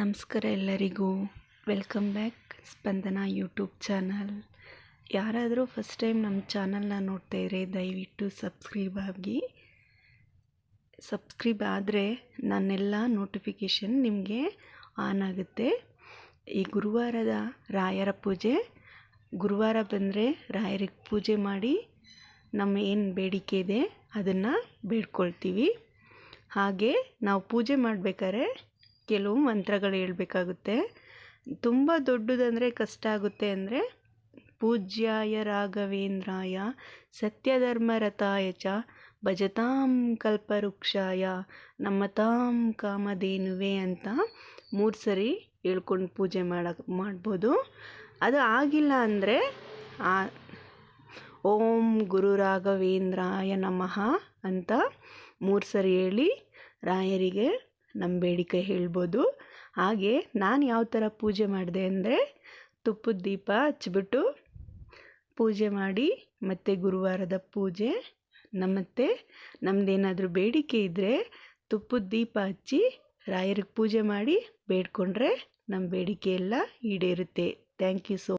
ನಮಸ್ಕಾರ ಎಲ್ಲರಿಗೂ. Welcome back Spandana YouTube channel ಯಾರಾದರೂ ಫಸ್ಟ್ ಟೈಮ್ ನಮ್ಮ ಚಾನಲ್ನ ನೋಡ್ತಾ ಇದ್ರೆ ದಯವಿಟ್ಟು ಸಬ್ಸ್ಕ್ರೈಬ್ ಆಗಿ. ಸಬ್ಸ್ಕ್ರೈಬ್ ಆದರೆ ನನ್ನೆಲ್ಲ ನೋಟಿಫಿಕೇಷನ್ ನಿಮಗೆ ಆನ್ ಆಗುತ್ತೆ. ಈ ಗುರುವಾರದ ರಾಯರ ಪೂಜೆ, ಗುರುವಾರ ಬಂದರೆ ರಾಯರಿಗೆ ಪೂಜೆ ಮಾಡಿ ನಮ್ಮ ಏನು ಬೇಡಿಕೆ ಇದೆ ಅದನ್ನು ಬೇಡ್ಕೊಳ್ತೀವಿ. ಹಾಗೆ ನಾವು ಪೂಜೆ ಮಾಡಬೇಕಾದ್ರೆ ಕೆಲವು ಮಂತ್ರಗಳು ಹೇಳಬೇಕಾಗುತ್ತೆ. ತುಂಬ ದೊಡ್ಡದಂದರೆ ಕಷ್ಟ ಆಗುತ್ತೆ ಅಂದರೆ, ಪೂಜ್ಯಾಯ ರಾಘವೇಂದ್ರಾಯ, ಸತ್ಯಧರ್ಮರಥಾಯ ಚ, ಭಜತಾಂ ಕಲ್ಪವೃಕ್ಷಾಯ, ನಮ್ಮತಾಂ ಕಾಮಧೇನುವೆ ಅಂತ ಮೂರು ಸರಿ ಹೇಳ್ಕೊಂಡು ಪೂಜೆ ಮಾಡಕ್ಕೆ ಮಾಡ್ಬೋದು. ಅದು ಆಗಿಲ್ಲ ಅಂದರೆ, ಆ, ಓಂ ಗುರು ರಾಘವೇಂದ್ರಾಯ ನಮಃ ಅಂತ ಮೂರು ಸರಿ ಹೇಳಿ ರಾಯರಿಗೆ ನಮ್ಮ ಬೇಡಿಕೆ ಹೇಳ್ಬೋದು. ಹಾಗೆ ನಾನು ಯಾವ ಥರ ಪೂಜೆ ಮಾಡಿದೆ ಅಂದರೆ ತುಪ್ಪದ ದೀಪ ಹಚ್ಚಿಬಿಟ್ಟು ಪೂಜೆ ಮಾಡಿ, ಮತ್ತು ಗುರುವಾರದ ಪೂಜೆ ನಮ್ಮತ್ತೆ ನಮ್ಮದೇನಾದರೂ ಬೇಡಿಕೆ ಇದ್ದರೆ ತುಪ್ಪದ ದೀಪ ಹಚ್ಚಿ ರಾಯರಿಗೆ ಪೂಜೆ ಮಾಡಿ ಬೇಡ್ಕೊಂಡ್ರೆ ನಮ್ಮ ಬೇಡಿಕೆ ಎಲ್ಲ ಈಡೇರುತ್ತೆ. Thank you so